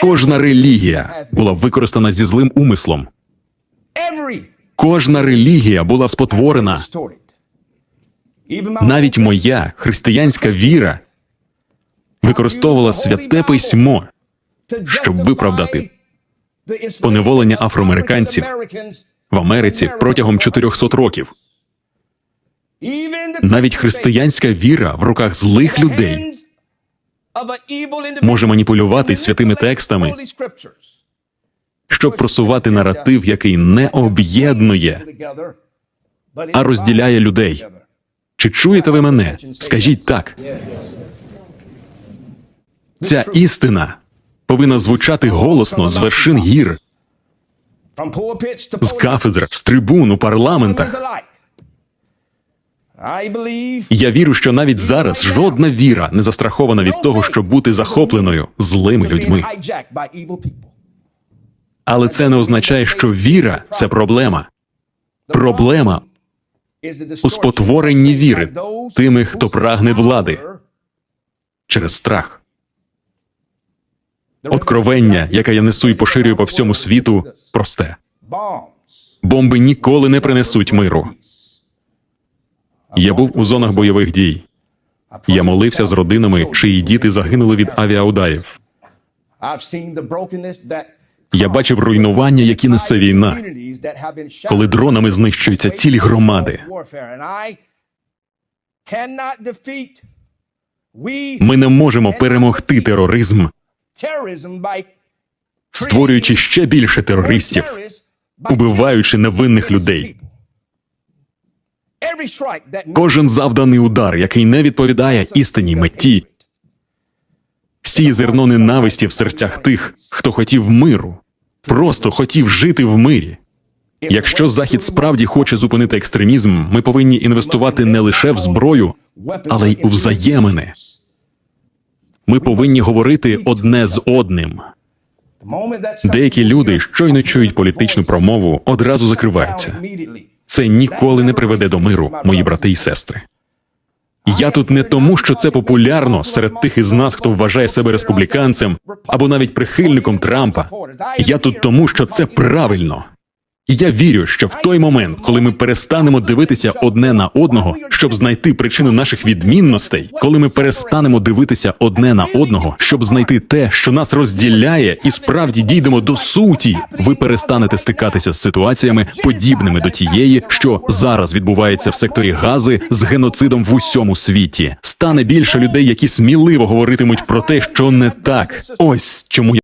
Кожна релігія була використана зі злим умислом. Кожна релігія була спотворена. Навіть моя християнська віра використовувала святе письмо, щоб виправдати поневолення афроамериканців в Америці протягом 400 років. Навіть християнська віра в руках злих людей може маніпулювати святими текстами, щоб просувати наратив, який не об'єднує, а розділяє людей. Чи чуєте ви мене? Скажіть так. Ця істина повинна звучати голосно з вершин гір, з кафедр, з трибун у парламентах. Я вірю, що навіть зараз жодна віра не застрахована від того, щоб бути захопленою злими людьми. Але це не означає, що віра це проблема. Проблема у спотворенні віри тими, хто прагне влади через страх. Откровення, яке я несу і поширюю по всьому світу, просте. Бомби ніколи не принесуть миру. Я був у зонах бойових дій. Я молився з родинами, чиї діти загинули від that Я бачив руйнування, які несе війна, коли дронами знищуються цілі громади. Ми не можемо перемогти тероризм, створюючи ще більше терористів, убиваючи невинних людей. Кожен завданий удар, який не відповідає істинній меті, сіє зерно ненависті в серцях тих, хто хотів миру, просто хотів жити в мирі. Якщо Захід справді хоче зупинити екстремізм, ми повинні інвестувати не лише в зброю, але й у взаємини. Ми повинні говорити одне з одним. Деякі люди щойно чують політичну промову, одразу закриваються. Це ніколи не приведе до миру, мої брати і сестри. Я тут не тому, що це популярно серед тих із нас, хто вважає себе республіканцем або навіть прихильником Трампа. Я тут тому, що це правильно. Я вірю, що в той момент, коли ми перестанемо дивитися одне на одного, щоб знайти причину наших відмінностей, коли ми перестанемо дивитися одне на одного, щоб знайти те, що нас розділяє, і справді дійдемо до суті, ви перестанете стикатися з ситуаціями, подібними до тієї, що зараз відбувається в секторі Гази з геноцидом в усьому світі. Стане більше людей, які сміливо говоритимуть про те, що не так. Ось чому я.